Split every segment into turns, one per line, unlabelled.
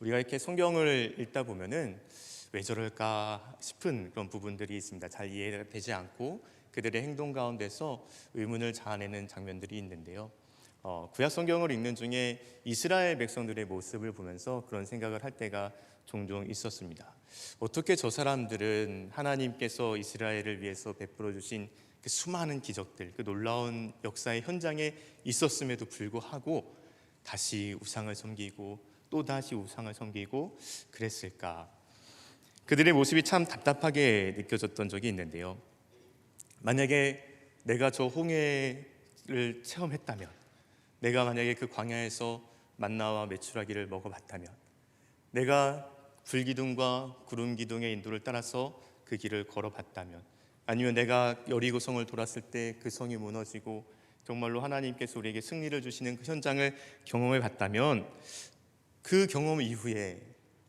우리가 이렇게 성경을 읽다 보면은 왜 저럴까 싶은 그런 부분들이 있습니다. 잘 이해가 되지 않고 그들의 행동 가운데서 의문을 자아내는 장면들이 있는데요. 어, 구약 성경을 읽는 중에 이스라엘 백성들의 모습을 보면서 그런 생각을 할 때가 종종 있었습니다. 어떻게 저 사람들은 하나님께서 이스라엘을 위해서 베풀어 주신 그 수많은 기적들, 그 놀라운 역사의 현장에 있었음에도 불구하고 다시 우상을 섬기고 또 다시 우상을 섬기고 그랬을까? 그들의 모습이 참 답답하게 느껴졌던 적이 있는데요. 만약에 내가 저 홍해를 체험했다면, 내가 만약에 그 광야에서 만나와 메추라기를 먹어봤다면, 내가 불기둥과 구름 기둥의 인도를 따라서 그 길을 걸어봤다면, 아니면 내가 여리고성을 돌았을 때 그 성이 무너지고 정말로 하나님께서 우리에게 승리를 주시는 그 현장을 경험해 봤다면 그 경험 이후에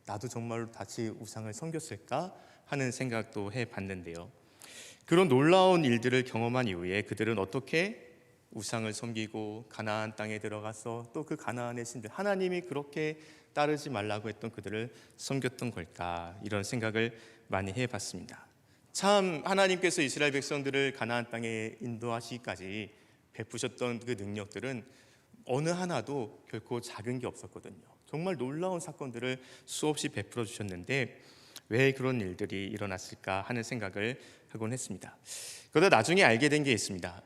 나도 정말로 다시 우상을 섬겼을까 하는 생각도 해 봤는데요. 그런 놀라운 일들을 경험한 이후에 그들은 어떻게 우상을 섬기고 가나안 땅에 들어가서 또 그 가나안의 신들 하나님이 그렇게 따르지 말라고 했던 그들을 섬겼던 걸까 이런 생각을 많이 해 봤습니다. 참 하나님께서 이스라엘 백성들을 가나안 땅에 인도하시기까지 베푸셨던 그 능력들은 어느 하나도 결코 작은 게 없었거든요. 정말 놀라운 사건들을 수없이 베풀어 주셨는데 왜 그런 일들이 일어났을까 하는 생각을 하곤 했습니다. 그러다 나중에 알게 된 게 있습니다.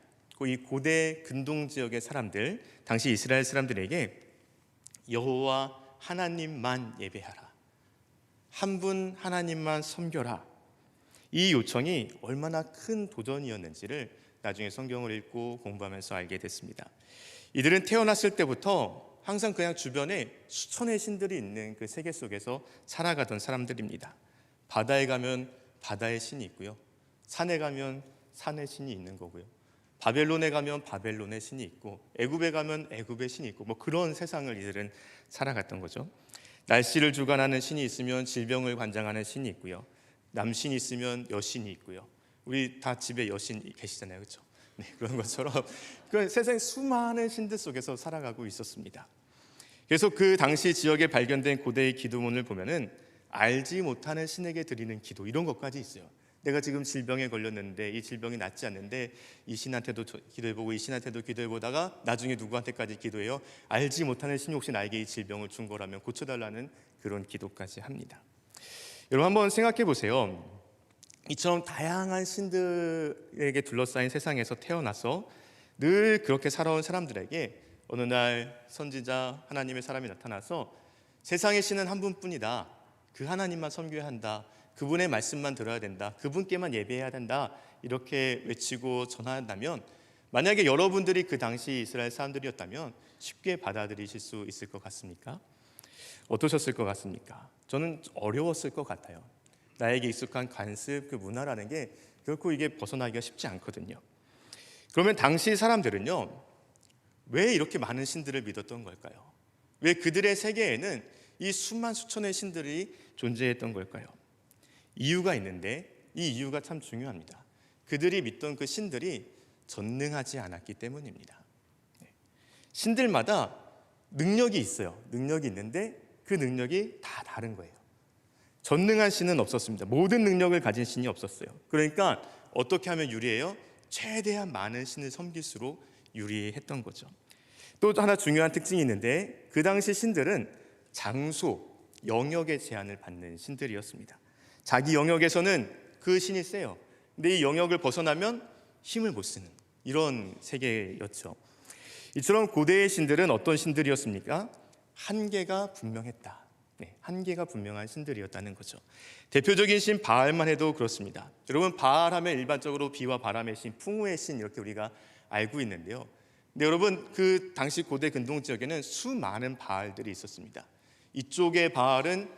이 고대 근동 지역의 사람들, 당시 이스라엘 사람들에게 여호와 하나님만 예배하라. 한 분 하나님만 섬겨라. 이 요청이 얼마나 큰 도전이었는지를 나중에 성경을 읽고 공부하면서 알게 됐습니다. 이들은 태어났을 때부터 항상 그냥 주변에 수천의 신들이 있는 그 세계 속에서 살아가던 사람들입니다. 바다에 가면 바다의 신이 있고요. 산에 가면 산의 신이 있는 거고요. 바벨론에 가면 바벨론의 신이 있고 애굽에 가면 애굽의 신이 있고 뭐 그런 세상을 이들은 살아갔던 거죠. 날씨를 주관하는 신이 있으면 질병을 관장하는 신이 있고요. 남신이 있으면 여신이 있고요. 우리 다 집에 여신 계시잖아요, 그렇죠? 네, 그런 것처럼 그 세상 수많은 신들 속에서 살아가고 있었습니다. 그래서 그 당시 지역에 발견된 고대의 기도문을 보면은 알지 못하는 신에게 드리는 기도 이런 것까지 있어요. 내가 지금 질병에 걸렸는데 이 질병이 낫지 않는데 이 신한테도 기도해보고 이 신한테도 기도해보다가 나중에 누구한테까지 기도해요? 알지 못하는 신이 혹시 나에게 이 질병을 준 거라면 고쳐달라는 그런 기도까지 합니다. 여러분 한번 생각해 보세요. 이처럼 다양한 신들에게 둘러싸인 세상에서 태어나서 늘 그렇게 살아온 사람들에게 어느 날 선지자 하나님의 사람이 나타나서 세상의 신은 한 분뿐이다. 그 하나님만 섬겨야 한다. 그분의 말씀만 들어야 된다. 그분께만 예배해야 된다. 이렇게 외치고 전한다면 만약에 여러분들이 그 당시 이스라엘 사람들이었다면 쉽게 받아들이실 수 있을 것 같습니까? 어떠셨을 것 같습니까? 저는 어려웠을 것 같아요. 나에게 익숙한 관습 그 문화라는 게 결코 이게 벗어나기가 쉽지 않거든요. 그러면 당시 사람들은요, 왜 이렇게 많은 신들을 믿었던 걸까요? 왜 그들의 세계에는 이 수만 수천의 신들이 존재했던 걸까요? 이유가 있는데 이 이유가 참 중요합니다. 그들이 믿던 그 신들이 전능하지 않았기 때문입니다. 네. 신들마다 능력이 있어요. 능력이 있는데 그 능력이 다 다른 거예요. 전능한 신은 없었습니다. 모든 능력을 가진 신이 없었어요. 그러니까 어떻게 하면 유리해요? 최대한 많은 신을 섬길수록 유리했던 거죠. 또 하나 중요한 특징이 있는데 그 당시 신들은 장소, 영역의 제한을 받는 신들이었습니다. 자기 영역에서는 그 신이 세요. 근데 이 영역을 벗어나면 힘을 못 쓰는 이런 세계였죠. 이처럼 고대의 신들은 어떤 신들이었습니까? 한계가 분명했다. 네, 한계가 분명한 신들이었다는 거죠. 대표적인 신 바알만 해도 그렇습니다. 여러분 바알 하면 일반적으로 비와 바람의 신, 풍우의 신 이렇게 우리가 알고 있는데요. 근데 여러분 그 당시 고대 근동 지역에는 수많은 바알들이 있었습니다. 이쪽의 바알은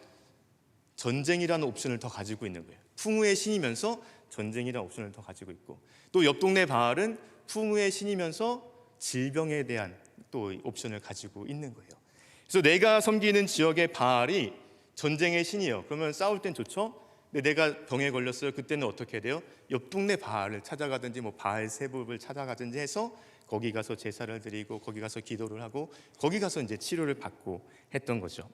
전쟁이라는 옵션을 더 가지고 있는 거예요. 풍우의 신이면서 전쟁이라는 옵션을 더 가지고 있고 또 옆 동네 바알은 풍우의 신이면서 질병에 대한 또 옵션을 가지고 있는 거예요. 그래서 내가 섬기는 지역의 바알이 전쟁의 신이에요. 그러면 싸울 땐 좋죠. 근데 내가 병에 걸렸어요. 그때는 어떻게 돼요? 옆 동네 바알을 찾아가든지 뭐 바알 세법을 찾아가든지 해서 거기 가서 제사를 드리고 거기 가서 기도를 하고 거기 가서 이제 치료를 받고 했던 거죠.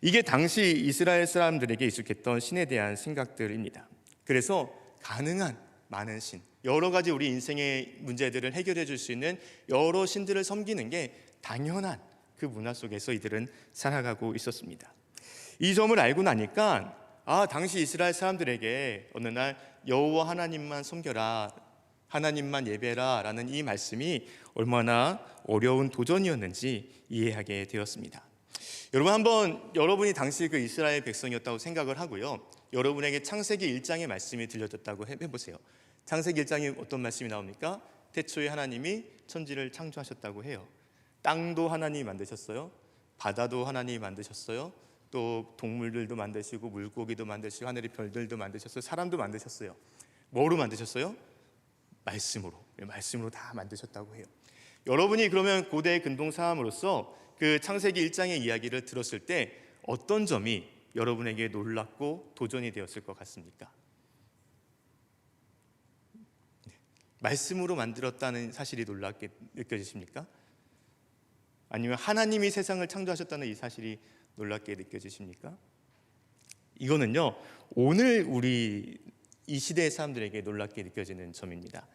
이게 당시 이스라엘 사람들에게 익숙했던 신에 대한 생각들입니다. 그래서 가능한 많은 신, 여러 가지 우리 인생의 문제들을 해결해 줄 수 있는 여러 신들을 섬기는 게 당연한 그 문화 속에서 이들은 살아가고 있었습니다. 이 점을 알고 나니까 아, 당시 이스라엘 사람들에게 어느 날 여호와 하나님만 섬겨라. 하나님만 예배라라는 이 말씀이 얼마나 어려운 도전이었는지 이해하게 되었습니다. 여러분 한번 여러분이 당시 그 이스라엘 백성이었다고 생각을 하고요. 여러분에게 창세기 1장의 말씀이 들려졌다고 해 보세요. 창세기 1장에 어떤 말씀이 나옵니까? 태초에 하나님이 천지를 창조하셨다고 해요. 땅도 하나님이 만드셨어요. 바다도 하나님이 만드셨어요. 또 동물들도 만드시고 물고기도 만드시고 하늘의 별들도 만드셨어요. 사람도 만드셨어요. 뭐로 만드셨어요? 말씀으로. 말씀으로 다 만드셨다고 해요. 여러분이 그러면 고대 근동 사람으로서 그 창세기 1장의 이야기를 들었을 때 어떤 점이 여러분에게 놀랍고 도전이 되었을 것 같습니까? 네. 말씀으로 만들었다는 사실이 놀랍게 느껴지십니까? 아니면 하나님이 세상을 창조하셨다는 이 사실이 놀랍게 느껴지십니까? 이거는요 오늘 우리 이 시대의 사람들에게 놀랍게 느껴지는 점입니다.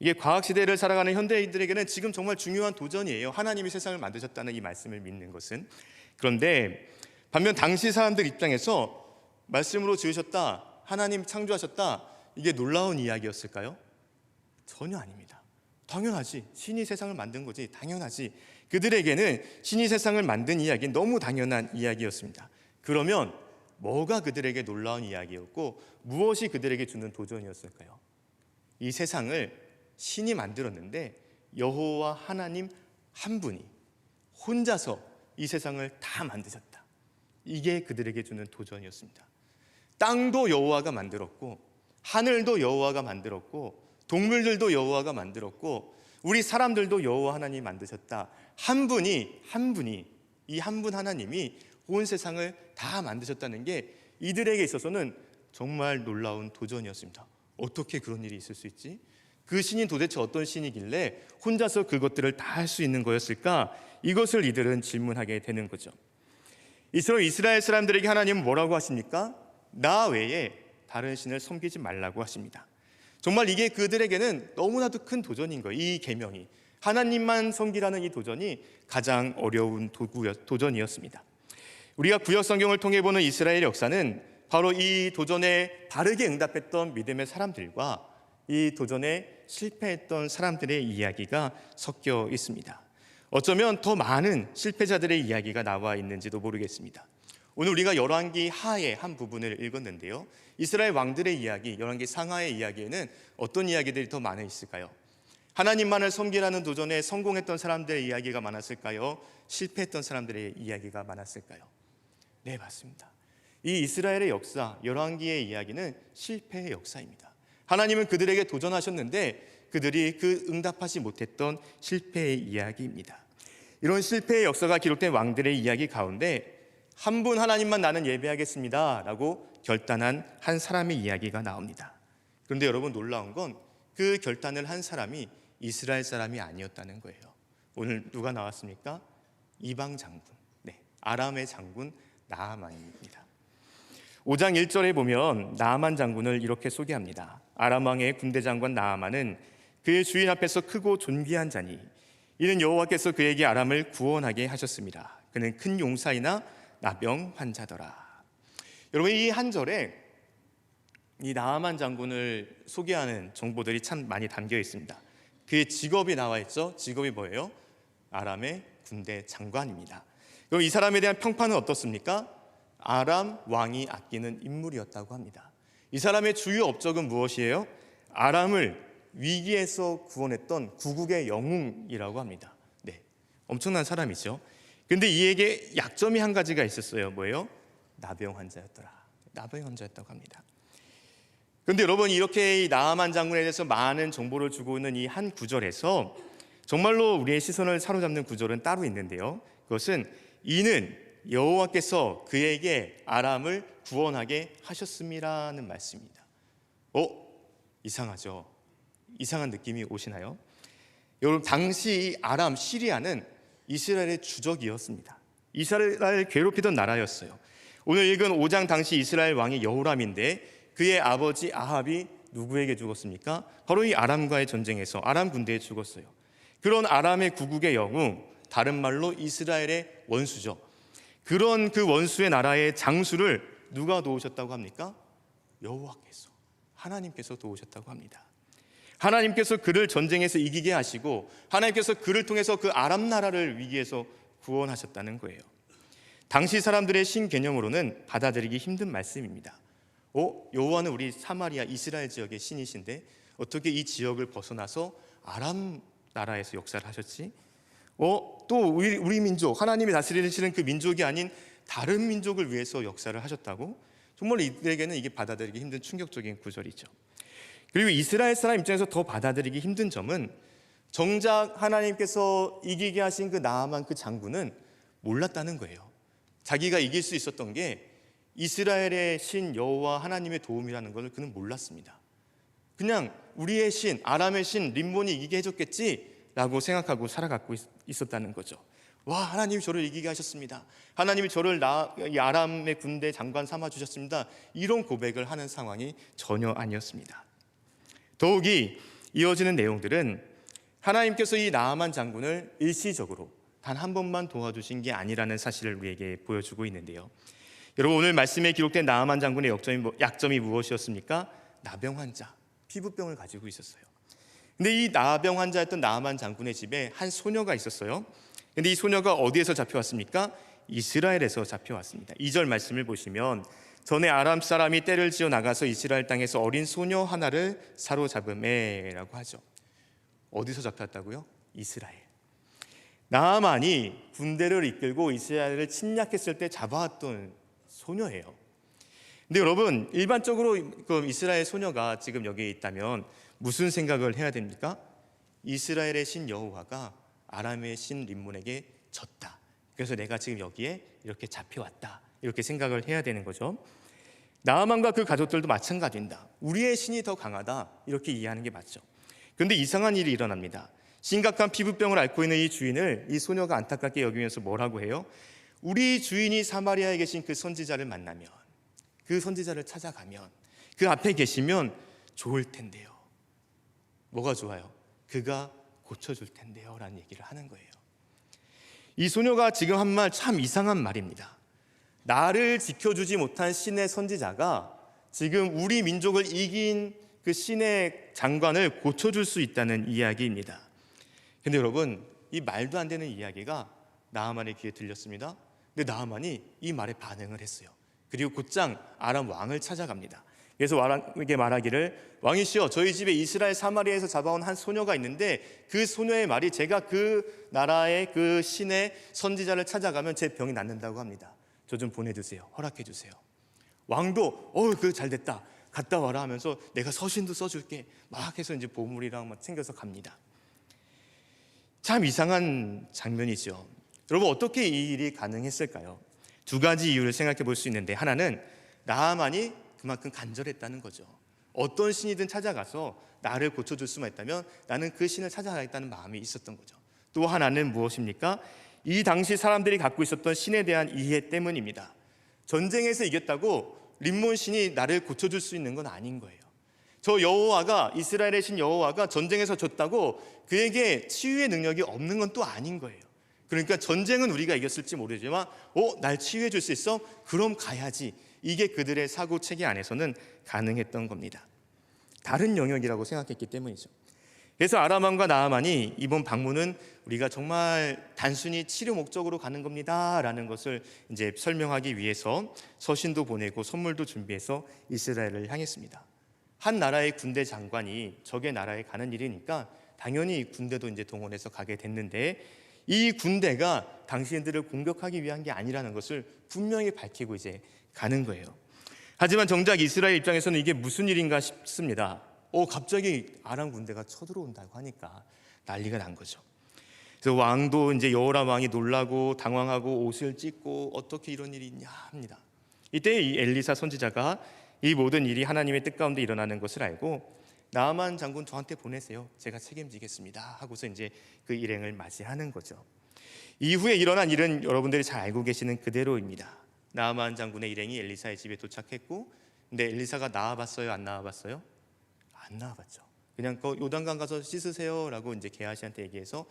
이게 과학 시대를 살아가는 현대인들에게는 지금 정말 중요한 도전이에요. 하나님이 세상을 만드셨다는 이 말씀을 믿는 것은 그런데 반면 당시 사람들 입장에서 말씀으로 지으셨다, 하나님 창조하셨다 이게 놀라운 이야기였을까요? 전혀 아닙니다. 당연하지. 신이 세상을 만든 거지. 당연하지. 그들에게는 신이 세상을 만든 이야기는 너무 당연한 이야기였습니다. 그러면 뭐가 그들에게 놀라운 이야기였고 무엇이 그들에게 주는 도전이었을까요? 이 세상을 신이 만들었는데 여호와 하나님 한 분이 혼자서 이 세상을 다 만드셨다. 이게 그들에게 주는 도전이었습니다. 땅도 여호와가 만들었고 하늘도 여호와가 만들었고 동물들도 여호와가 만들었고 우리 사람들도 여호와 하나님이 만드셨다. 한 분이 한 분이 이 한 분 하나님이 온 세상을 다 만드셨다는 게 이들에게 있어서는 정말 놀라운 도전이었습니다. 어떻게 그런 일이 있을 수 있지? 그 신이 도대체 어떤 신이길래 혼자서 그것들을 다 할 수 있는 거였을까? 이것을 이들은 질문하게 되는 거죠. 이스라엘 이스라엘 사람들에게 하나님은 뭐라고 하십니까? 나 외에 다른 신을 섬기지 말라고 하십니다. 정말 이게 그들에게는 너무나도 큰 도전인 거예요. 이 계명이 하나님만 섬기라는 이 도전이 가장 어려운 도전이었습니다. 우리가 구약 성경을 통해 보는 이스라엘 역사는 바로 이 도전에 바르게 응답했던 믿음의 사람들과 이 도전에 실패했던 사람들의 이야기가 섞여 있습니다. 어쩌면 더 많은 실패자들의 이야기가 나와 있는지도 모르겠습니다. 오늘 우리가 열왕기 하의 한 부분을 읽었는데요. 이스라엘 왕들의 이야기, 열왕기 상하의 이야기에는 어떤 이야기들이 더 많이 있을까요? 하나님만을 섬기라는 도전에 성공했던 사람들의 이야기가 많았을까요? 실패했던 사람들의 이야기가 많았을까요? 네, 맞습니다. 이 이스라엘의 역사, 열왕기의 이야기는 실패의 역사입니다. 하나님은 그들에게 도전하셨는데 그들이 그 응답하지 못했던 실패의 이야기입니다. 이런 실패의 역사가 기록된 왕들의 이야기 가운데 한 분 하나님만 나는 예배하겠습니다 라고 결단한 한 사람의 이야기가 나옵니다. 그런데 여러분 놀라운 건 그 결단을 한 사람이 이스라엘 사람이 아니었다는 거예요. 오늘 누가 나왔습니까? 이방 장군, 네, 아람의 장군 나아만입니다. 5장 1절에 보면 나아만 장군을 이렇게 소개합니다. 아람 왕의 군대 장관 나아만은 그의 주인 앞에서 크고 존귀한 자니 이는 여호와께서 그에게 아람을 구원하게 하셨습니다. 그는 큰 용사이나 나병 환자더라. 여러분 이 한 절에 이 나아만 장군을 소개하는 정보들이 참 많이 담겨 있습니다. 그의 직업이 나와 있죠. 직업이 뭐예요? 아람의 군대 장관입니다. 그럼 이 사람에 대한 평판은 어떻습니까? 아람 왕이 아끼는 인물이었다고 합니다. 이 사람의 주요 업적은 무엇이에요? 아람을 위기에서 구원했던 구국의 영웅이라고 합니다. 네, 엄청난 사람이죠. 근데 이에게 약점이 한 가지가 있었어요. 뭐예요? 나병 환자였더라. 나병 환자였다고 합니다. 그런데 여러분 이렇게 나아만 장군에 대해서 많은 정보를 주고 있는 이 한 구절에서 정말로 우리의 시선을 사로잡는 구절은 따로 있는데요. 그것은 이는 여호와께서 그에게 아람을 구원하게 하셨음이라는 말씀입니다. 어? 이상하죠. 이상한 느낌이 오시나요? 여러분 당시 아람 시리아는 이스라엘의 주적이었습니다. 이스라엘 괴롭히던 나라였어요. 오늘 읽은 5장 당시 이스라엘 왕이 여호람인데 그의 아버지 아합이 누구에게 죽었습니까? 바로 이 아람과의 전쟁에서 아람 군대에 죽었어요. 그런 아람의 구국의 영웅, 다른 말로 이스라엘의 원수죠. 그런 그 원수의 나라의 장수를 누가 도우셨다고 합니까? 여호와께서 하나님께서 도우셨다고 합니다. 하나님께서 그를 전쟁에서 이기게 하시고 하나님께서 그를 통해서 그 아람 나라를 위기에서 구원하셨다는 거예요. 당시 사람들의 신개념으로는 받아들이기 힘든 말씀입니다. 어, 여호와는 우리 사마리아 이스라엘 지역의 신이신데 어떻게 이 지역을 벗어나서 아람 나라에서 역사를 하셨지? 어, 또 우리, 우리 민족 하나님이 다스리시는 그 민족이 아닌 다른 민족을 위해서 역사를 하셨다고? 정말 이들에게는 이게 받아들이기 힘든 충격적인 구절이죠. 그리고 이스라엘 사람 입장에서 더 받아들이기 힘든 점은 정작 하나님께서 이기게 하신 그 나아만 그 장군은 몰랐다는 거예요. 자기가 이길 수 있었던 게 이스라엘의 신 여호와 하나님의 도움이라는 것을 그는 몰랐습니다. 그냥 우리의 신 아람의 신 림몬이 이기게 해줬겠지라고 생각하고 살아가고 있- 있었다는 거죠. 와 하나님이 저를 이기게 하셨습니다. 하나님이 저를 나, 이 아람의 군대 장관 삼아 주셨습니다. 이런 고백을 하는 상황이 전혀 아니었습니다. 더욱이 이어지는 내용들은 하나님께서 이 나아만 장군을 일시적으로 단 한 번만 도와주신 게 아니라는 사실을 우리에게 보여주고 있는데요. 여러분 오늘 말씀에 기록된 나아만 장군의 약점이, 뭐- 약점이 무엇이었습니까? 나병 환자, 피부병을 가지고 있었어요. 근데 이 나병 환자였던 나아만 장군의 집에 한 소녀가 있었어요. 근데 이 소녀가 어디에서 잡혀왔습니까? 이스라엘에서 잡혀왔습니다. 2절 말씀을 보시면 전에 아람 사람이 때를 지어 나가서 이스라엘 땅에서 어린 소녀 하나를 사로잡음에라고 하죠. 어디서 잡혔다고요? 이스라엘. 나아만이 군대를 이끌고 이스라엘을 침략했을 때 잡아왔던 소녀예요. 근데 여러분 일반적으로 그 이스라엘 소녀가 지금 여기에 있다면 무슨 생각을 해야 됩니까? 이스라엘의 신 여호와가 아람의 신 림몬에게 졌다. 그래서 내가 지금 여기에 이렇게 잡혀왔다. 이렇게 생각을 해야 되는 거죠. 나아만과 그 가족들도 마찬가지입니다. 우리의 신이 더 강하다. 이렇게 이해하는 게 맞죠. 그런데 이상한 일이 일어납니다. 심각한 피부병을 앓고 있는 이 주인을 이 소녀가 안타깝게 여기면서 뭐라고 해요? 우리 주인이 사마리아에 계신 그 선지자를 만나면 그 선지자를 찾아가면 그 앞에 계시면 좋을 텐데요. 뭐가 좋아요? 그가 고쳐줄 텐데요. 라는 얘기를 하는 거예요. 이 소녀가 지금 한 말 참 이상한 말입니다. 나를 지켜주지 못한 신의 선지자가 지금 우리 민족을 이긴 그 신의 장관을 고쳐줄 수 있다는 이야기입니다. 근데 여러분, 이 말도 안 되는 이야기가 나아만의 귀에 들렸습니다. 근데 나아만이 이 말에 반응을 했어요. 그리고 곧장 아람 왕을 찾아갑니다. 그래서 왕에게 말하기를 왕이시여 저희 집에 이스라엘 사마리아에서 잡아온 한 소녀가 있는데 그 소녀의 말이 제가 그 나라의 그 신의 선지자를 찾아가면 제 병이 낫는다고 합니다. 저 좀 보내주세요. 허락해 주세요. 왕도 어우 그 잘됐다. 갔다 와라 하면서 내가 서신도 써줄게. 막 해서 이제 보물이랑 막 챙겨서 갑니다. 참 이상한 장면이죠. 여러분 어떻게 이 일이 가능했을까요? 두 가지 이유를 생각해 볼 수 있는데 하나는 나아만이 그만큼 간절했다는 거죠. 어떤 신이든 찾아가서 나를 고쳐줄 수만 있다면 나는 그 신을 찾아가겠다는 마음이 있었던 거죠. 또 하나는 무엇입니까? 이 당시 사람들이 갖고 있었던 신에 대한 이해 때문입니다. 전쟁에서 이겼다고 림몬 신이 나를 고쳐줄 수 있는 건 아닌 거예요. 저 여호와가 이스라엘의 신 여호와가 전쟁에서 졌다고 그에게 치유의 능력이 없는 건 또 아닌 거예요. 그러니까 전쟁은 우리가 이겼을지 모르지만, 어, 날 치유해 줄 수 있어? 그럼 가야지. 이게 그들의 사고 체계 안에서는 가능했던 겁니다. 다른 영역이라고 생각했기 때문이죠. 그래서 아람왕과 나아만이 이번 방문은 우리가 정말 단순히 치료 목적으로 가는 겁니다라는 것을 이제 설명하기 위해서 서신도 보내고 선물도 준비해서 이스라엘을 향했습니다. 한 나라의 군대 장관이 적의 나라에 가는 일이니까 당연히 군대도 이제 동원해서 가게 됐는데 이 군대가 당신들을 공격하기 위한 게 아니라는 것을 분명히 밝히고 이제 가는 거예요. 하지만 정작 이스라엘 입장에서는 이게 무슨 일인가 싶습니다. 어 갑자기 아람 군대가 쳐들어온다고 하니까 난리가 난 거죠. 그래서 왕도 이제 여호람 왕이 놀라고 당황하고 옷을 찢고 어떻게 이런 일이 있냐 합니다. 이때 이 엘리사 선지자가 이 모든 일이 하나님의 뜻 가운데 일어나는 것을 알고 나만 장군 저한테 보내세요. 제가 책임지겠습니다. 하고서 이제 그 일행을 맞이하는 거죠. 이후에 일어난 일은 여러분들이 잘 알고 계시는 그대로입니다. 나아만 장군의 일행이 엘리사의 집에 도착했고, 근데 엘리사가 나와봤어요, 안 나와봤어요? 안 나와봤죠. 그냥 그 요단강 가서 씻으세요라고 이제 게하시한테 얘기해서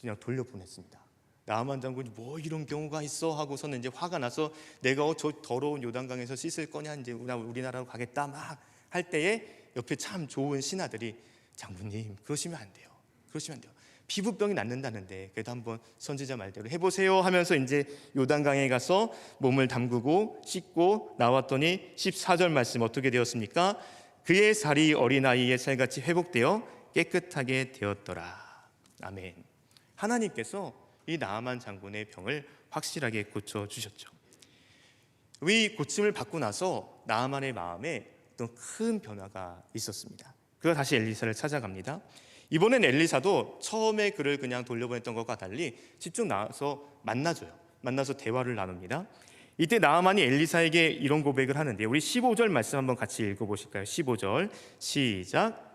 그냥 돌려보냈습니다. 나만 장군이 뭐 이런 경우가 있어 하고서는 이제 화가 나서 내가 어, 저 더러운 요단강에서 씻을 거냐 이제 나 우리나라로 가겠다 막 할 때에 옆에 참 좋은 신하들이 장군님 그러시면 안 돼요. 그러시면 안 돼요. 피부병이 낫는다는데 그래도 한번 선지자 말대로 해보세요 하면서 이제 요단강에 가서 몸을 담그고 씻고 나왔더니 14절 말씀 어떻게 되었습니까? 그의 살이 어린아이의 살같이 회복되어 깨끗하게 되었더라. 아멘. 하나님께서 이 나아만 장군의 병을 확실하게 고쳐 주셨죠. 이 고침을 받고 나서 나아만의 마음에 어떤 큰 변화가 있었습니다. 그가 다시 엘리사를 찾아갑니다. 이번엔 엘리사도 처음에 그를 그냥 돌려보냈던 것과 달리 직접 나와서 만나줘요. 만나서 대화를 나눕니다. 이때 나아만이 엘리사에게 이런 고백을 하는데 우리 15절 말씀 한번 같이 읽어 보실까요? 15절 시작.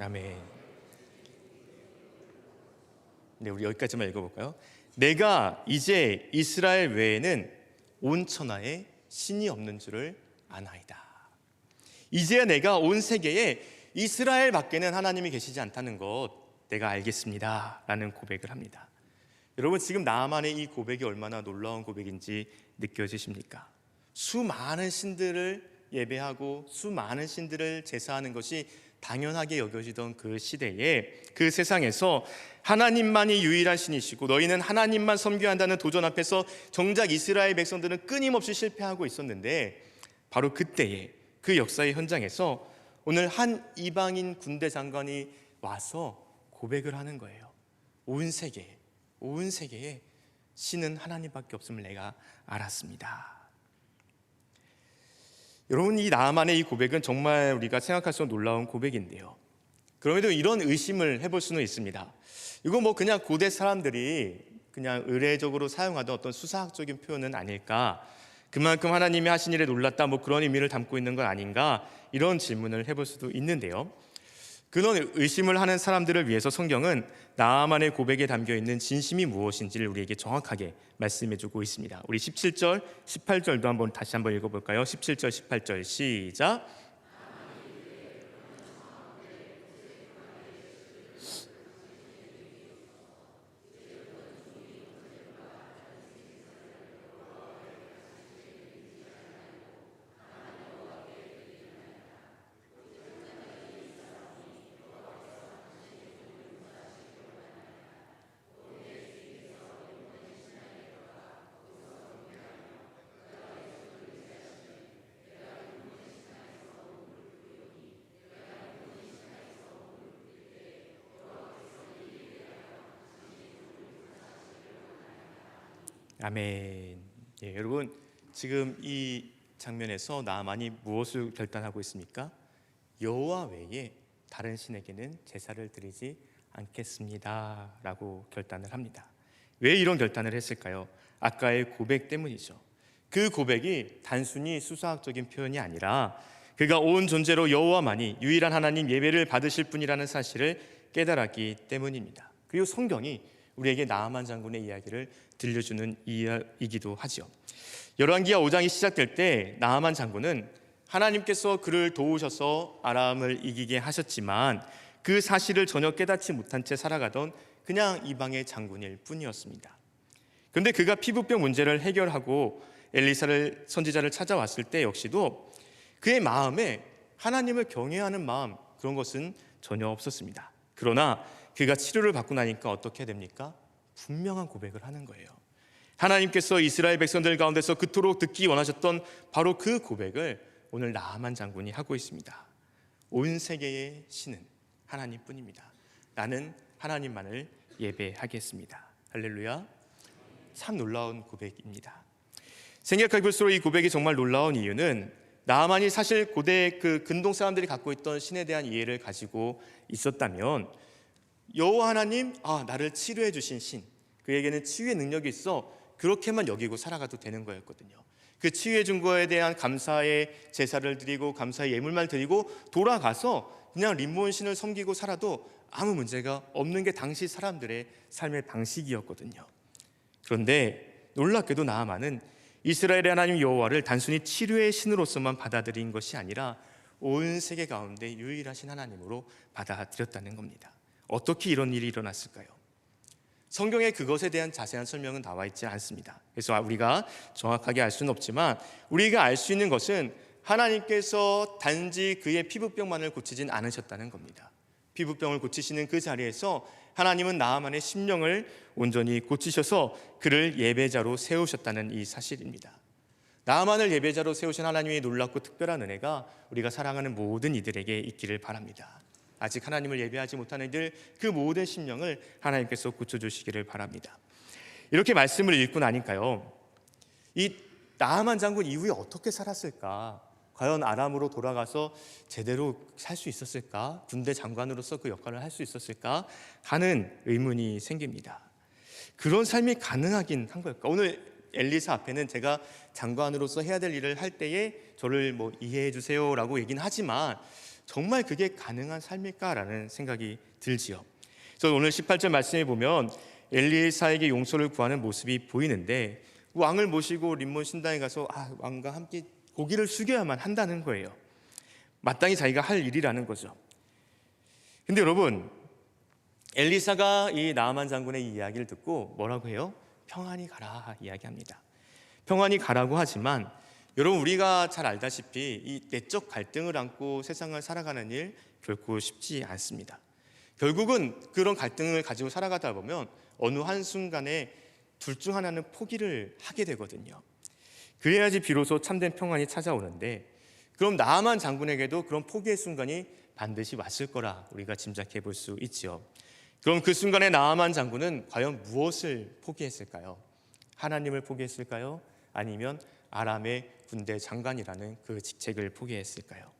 아멘. 네, 우리 여기까지만 읽어볼까요? 내가 이제 이스라엘 외에는 온 천하에 신이 없는 줄을 아나이다. 이제야 내가 온 세계에 이스라엘 밖에는 하나님이 계시지 않다는 것 내가 알겠습니다. 라는 고백을 합니다. 여러분 지금 나만의 이 고백이 얼마나 놀라운 고백인지 느껴지십니까? 수많은 신들을 예배하고 수많은 신들을 제사하는 것이 당연하게 여겨지던 그 시대에 그 세상에서 하나님만이 유일한 신이시고 너희는 하나님만 섬겨야 한다는 도전 앞에서 정작 이스라엘 백성들은 끊임없이 실패하고 있었는데 바로 그때에 그 역사의 현장에서 오늘 한 이방인 군대 장관이 와서 고백을 하는 거예요. 온 세계, 온 세계에 신은 하나님밖에 없음을 내가 알았습니다. 여러분 이 나만의 이 고백은 정말 우리가 생각할 수 없는 놀라운 고백인데요. 그럼에도 이런 의심을 해볼 수는 있습니다. 이거 뭐 그냥 고대 사람들이 그냥 의례적으로 사용하던 어떤 수사학적인 표현은 아닐까? 그만큼 하나님이 하신 일에 놀랐다 뭐 그런 의미를 담고 있는 건 아닌가? 이런 질문을 해볼 수도 있는데요. 그런 의심을 하는 사람들을 위해서 성경은 나만의 고백에 담겨 있는 진심이 무엇인지를 우리에게 정확하게 말씀해 주고 있습니다. 우리 17절, 18절도 한번 다시 한번 읽어 볼까요? 17절, 18절 시작. 아멘. 예, 여러분 지금 이 장면에서 나만이 무엇을 결단하고 있습니까? 여호와 외에 다른 신에게는 제사를 드리지 않겠습니다라고 결단을 합니다. 왜 이런 결단을 했을까요? 아까의 고백 때문이죠. 그 고백이 단순히 수사학적인 표현이 아니라 그가 온 존재로 여호와만이 유일한 하나님 예배를 받으실 분이라는 사실을 깨달았기 때문입니다. 그리고 성경이 우리에게 나아만 장군의 이야기를 들려주는 이야기이기도 하죠. 열왕기하 5장이 시작될 때 나아만 장군은 하나님께서 그를 도우셔서 아람을 이기게 하셨지만 그 사실을 전혀 깨닫지 못한 채 살아가던 그냥 이방의 장군일 뿐이었습니다. 그런데 그가 피부병 문제를 해결하고 엘리사를 선지자를 찾아왔을 때 역시도 그의 마음에 하나님을 경외하는 마음 그런 것은 전혀 없었습니다. 그러나 그가 치료를 받고 나니까 어떻게 됩니까? 분명한 고백을 하는 거예요. 하나님께서 이스라엘 백성들 가운데서 그토록 듣기 원하셨던 바로 그 고백을 오늘 나만 장군이 하고 있습니다. 온 세계의 신은 하나님뿐입니다. 나는 하나님만을 예배하겠습니다. 할렐루야. 참 놀라운 고백입니다. 생각해 볼수록 이 고백이 정말 놀라운 이유는 나만이 사실 고대 그 근동 사람들이 갖고 있던 신에 대한 이해를 가지고 있었다면 여호와 하나님, 아 나를 치료해 주신 신, 그에게는 치유의 능력이 있어 그렇게만 여기고 살아가도 되는 거였거든요. 그 치유해 준 거에 대한 감사의 제사를 드리고 감사의 예물만 드리고 돌아가서 그냥 림몬 신을 섬기고 살아도 아무 문제가 없는 게 당시 사람들의 삶의 방식이었거든요. 그런데 놀랍게도 나아만은 이스라엘의 하나님 여호와를 단순히 치료의 신으로서만 받아들인 것이 아니라 온 세계 가운데 유일하신 하나님으로 받아들였다는 겁니다. 어떻게 이런 일이 일어났을까요? 성경에 그것에 대한 자세한 설명은 나와 있지 않습니다. 그래서 우리가 정확하게 알 수는 없지만 우리가 알 수 있는 것은 하나님께서 단지 그의 피부병만을 고치진 않으셨다는 겁니다. 피부병을 고치시는 그 자리에서 하나님은 나아만의 심령을 온전히 고치셔서 그를 예배자로 세우셨다는 이 사실입니다. 나아만을 예배자로 세우신 하나님의 놀랍고 특별한 은혜가 우리가 사랑하는 모든 이들에게 있기를 바랍니다. 아직 하나님을 예배하지 못하는 이들 그 모든 심령을 하나님께서 고쳐주시기를 바랍니다. 이렇게 말씀을 읽고 나니까요, 이 나아만 장군 이후에 어떻게 살았을까? 과연 아람으로 돌아가서 제대로 살 수 있었을까? 군대 장관으로서 그 역할을 할 수 있었을까? 하는 의문이 생깁니다. 그런 삶이 가능하긴 한 걸까? 오늘 엘리사 앞에는 제가 장관으로서 해야 될 일을 할 때에 저를 뭐 이해해 주세요라고 얘기는 하지만 정말 그게 가능한 삶일까라는 생각이 들지요. 그래서 오늘 18절 말씀에 보면 엘리사에게 용서를 구하는 모습이 보이는데 왕을 모시고 림몬 신당에 가서 아, 왕과 함께 고기를 숙여야만 한다는 거예요. 마땅히 자기가 할 일이라는 거죠. 근데 여러분 엘리사가 이 나아만 장군의 이 이야기를 듣고 뭐라고 해요? 평안히 가라 이야기합니다. 평안히 가라고 하지만 여러분 우리가 잘 알다시피 이 내적 갈등을 안고 세상을 살아가는 일 결코 쉽지 않습니다. 결국은 그런 갈등을 가지고 살아가다 보면 어느 한 순간에 둘 중 하나는 포기를 하게 되거든요. 그래야지 비로소 참된 평안이 찾아오는데 그럼 나만 장군에게도 그런 포기의 순간이 반드시 왔을 거라 우리가 짐작해 볼 수 있지요. 그럼 그 순간에 나아만 장군은 과연 무엇을 포기했을까요? 하나님을 포기했을까요? 아니면 아람의 군대 장관이라는 그 직책을 포기했을까요?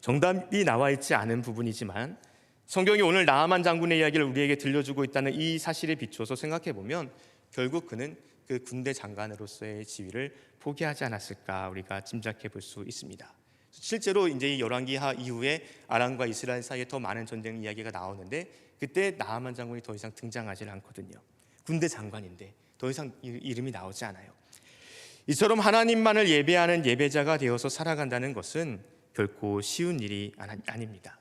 정답이 나와 있지 않은 부분이지만 성경이 오늘 나아만 장군의 이야기를 우리에게 들려주고 있다는 이 사실에 비춰서 생각해 보면 결국 그는 그 군대 장관으로서의 지위를 포기하지 않았을까 우리가 짐작해 볼 수 있습니다. 실제로 이제 이 열왕기하 이후에 아람과 이스라엘 사이에 더 많은 전쟁 이야기가 나오는데 그때 나아만 장군이 더 이상 등장하지 않거든요. 군대 장관인데 더 이상 이름이 나오지 않아요. 이처럼 하나님만을 예배하는 예배자가 되어서 살아간다는 것은 결코 쉬운 일이 아닙니다.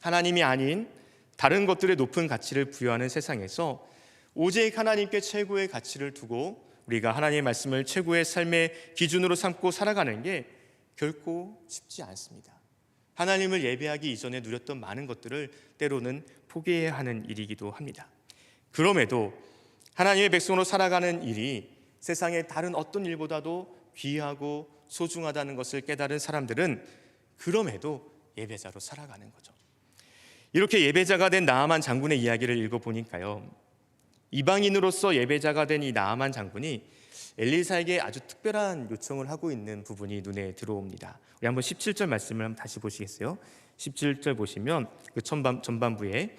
하나님이 아닌 다른 것들의 높은 가치를 부여하는 세상에서 오직 하나님께 최고의 가치를 두고 우리가 하나님의 말씀을 최고의 삶의 기준으로 삼고 살아가는 게 결코 쉽지 않습니다. 하나님을 예배하기 이전에 누렸던 많은 것들을 때로는 포기해야 하는 일이기도 합니다. 그럼에도 하나님의 백성으로 살아가는 일이 세상의 다른 어떤 일보다도 귀하고 소중하다는 것을 깨달은 사람들은 그럼에도 예배자로 살아가는 거죠. 이렇게 예배자가 된 나아만 장군의 이야기를 읽어 보니까요. 이방인으로서 예배자가 된 이 나아만 장군이 엘리사에게 아주 특별한 요청을 하고 있는 부분이 눈에 들어옵니다. 우리 한번 17절 말씀을 한번 다시 보시겠어요? 17절 보시면 그 전반, 전반부에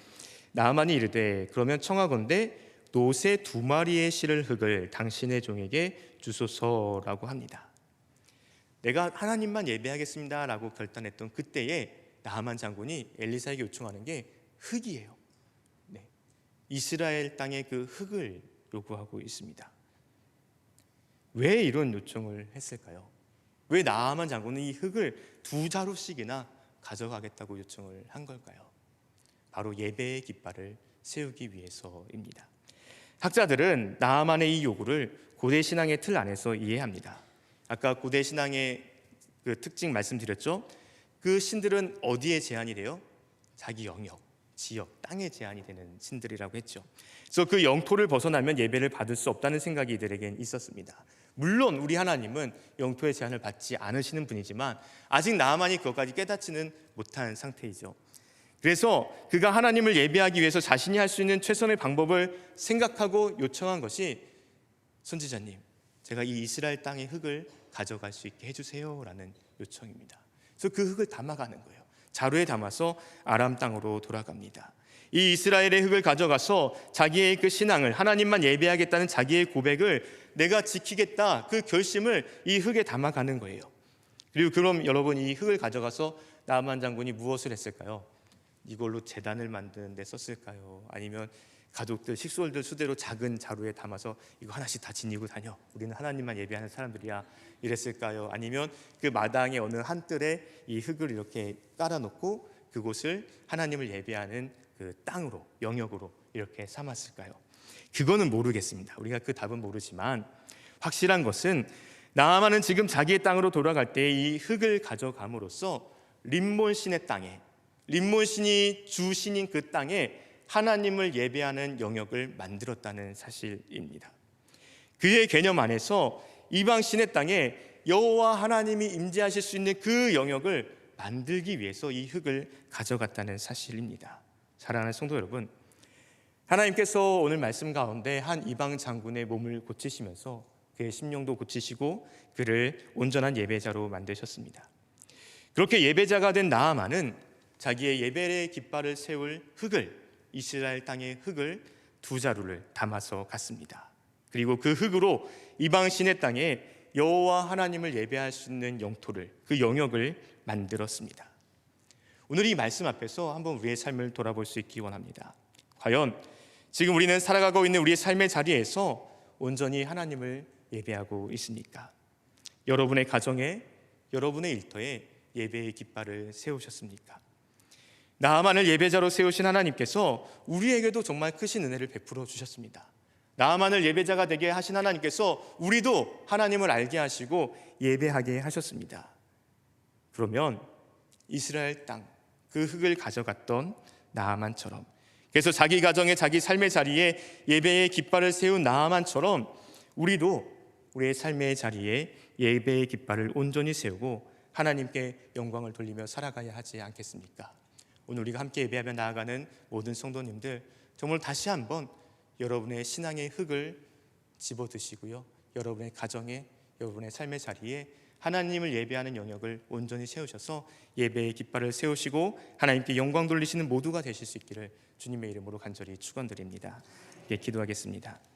나아만이 이르되 그러면 청하건대 노새 두 마리의 실을 흙을 당신의 종에게 주소서라고 합니다. 내가 하나님만 예배하겠습니다라고 결단했던 그때에 나하만 장군이 엘리사에게 요청하는 게 흙이에요. 네. 이스라엘 땅의 그 흙을 요구하고 있습니다. 왜 이런 요청을 했을까요? 왜 나하만 장군은 이 흙을 두 자루씩이나 가져가겠다고 요청을 한 걸까요? 바로 예배의 깃발을 세우기 위해서입니다. 학자들은 나하만의 이 요구를 고대 신앙의 틀 안에서 이해합니다. 아까 고대 신앙의 그 특징 말씀드렸죠. 그 신들은 어디에 제한이 돼요? 자기 영역, 지역, 땅에 제한이 되는 신들이라고 했죠. 그래서 그 영토를 벗어나면 예배를 받을 수 없다는 생각이 이들에겐 있었습니다. 물론 우리 하나님은 영토의 제한을 받지 않으시는 분이지만 아직 나만이 그것까지 깨닫지는 못한 상태이죠. 그래서 그가 하나님을 예배하기 위해서 자신이 할 수 있는 최선의 방법을 생각하고 요청한 것이 선지자님, 제가 이 이스라엘 땅의 흙을 가져갈 수 있게 해주세요라는 요청입니다. 그래서 그 흙을 담아가는 거예요. 자루에 담아서 아람 땅으로 돌아갑니다. 이 이스라엘의 흙을 가져가서 자기의 그 신앙을 하나님만 예배하겠다는 자기의 고백을 내가 지키겠다 그 결심을 이 흙에 담아가는 거예요. 그리고 그럼 여러분 이 흙을 가져가서 나만 장군이 무엇을 했을까요? 이걸로 재단을 만드는 데 썼을까요? 아니면 가족들 식솔들 수대로 작은 자루에 담아서 이거 하나씩 다 지니고 다녀. 우리는 하나님만 예배하는 사람들이야. 이랬을까요? 아니면 그 마당의 어느 한 뜰에 이 흙을 이렇게 깔아놓고 그곳을 하나님을 예배하는 그 땅으로 영역으로 이렇게 삼았을까요? 그거는 모르겠습니다. 우리가 그 답은 모르지만 확실한 것은 나아만은 지금 자기의 땅으로 돌아갈 때 이 흙을 가져감으로써 림몬 신의 땅에 림몬 신이 주신인 그 땅에 하나님을 예배하는 영역을 만들었다는 사실입니다. 그의 개념 안에서 이방 신의 땅에 여호와 하나님이 임재하실 수 있는 그 영역을 만들기 위해서 이 흙을 가져갔다는 사실입니다. 사랑하는 성도 여러분, 하나님께서 오늘 말씀 가운데 한 이방 장군의 몸을 고치시면서 그의 심령도 고치시고 그를 온전한 예배자로 만드셨습니다. 그렇게 예배자가 된 나아만은 자기의 예배의 깃발을 세울 흙을 이스라엘 땅의 흙을 두 자루를 담아서 갔습니다. 그리고 그 흙으로 이방 신의 땅에 여호와 하나님을 예배할 수 있는 영토를 그 영역을 만들었습니다. 오늘 이 말씀 앞에서 한번 우리의 삶을 돌아볼 수 있기 원합니다. 과연 지금 우리는 살아가고 있는 우리의 삶의 자리에서 온전히 하나님을 예배하고 있습니까? 여러분의 가정에 여러분의 일터에 예배의 깃발을 세우셨습니까? 나아만을 예배자로 세우신 하나님께서 우리에게도 정말 크신 은혜를 베풀어 주셨습니다. 나아만을 예배자가 되게 하신 하나님께서 우리도 하나님을 알게 하시고 예배하게 하셨습니다. 그러면 이스라엘 땅 그 흙을 가져갔던 나아만처럼 그래서 자기 가정에 자기 삶의 자리에 예배의 깃발을 세운 나아만처럼 우리도 우리의 삶의 자리에 예배의 깃발을 온전히 세우고 하나님께 영광을 돌리며 살아가야 하지 않겠습니까? 오늘 우리가 함께 예배하며 나아가는 모든 성도님들 정말 다시 한번 여러분의 신앙의 흙을 집어 드시고요. 여러분의 가정에 여러분의 삶의 자리에 하나님을 예배하는 영역을 온전히 세우셔서 예배의 깃발을 세우시고 하나님께 영광 돌리시는 모두가 되실 수 있기를 주님의 이름으로 간절히 축원드립니다. 예, 기도하겠습니다.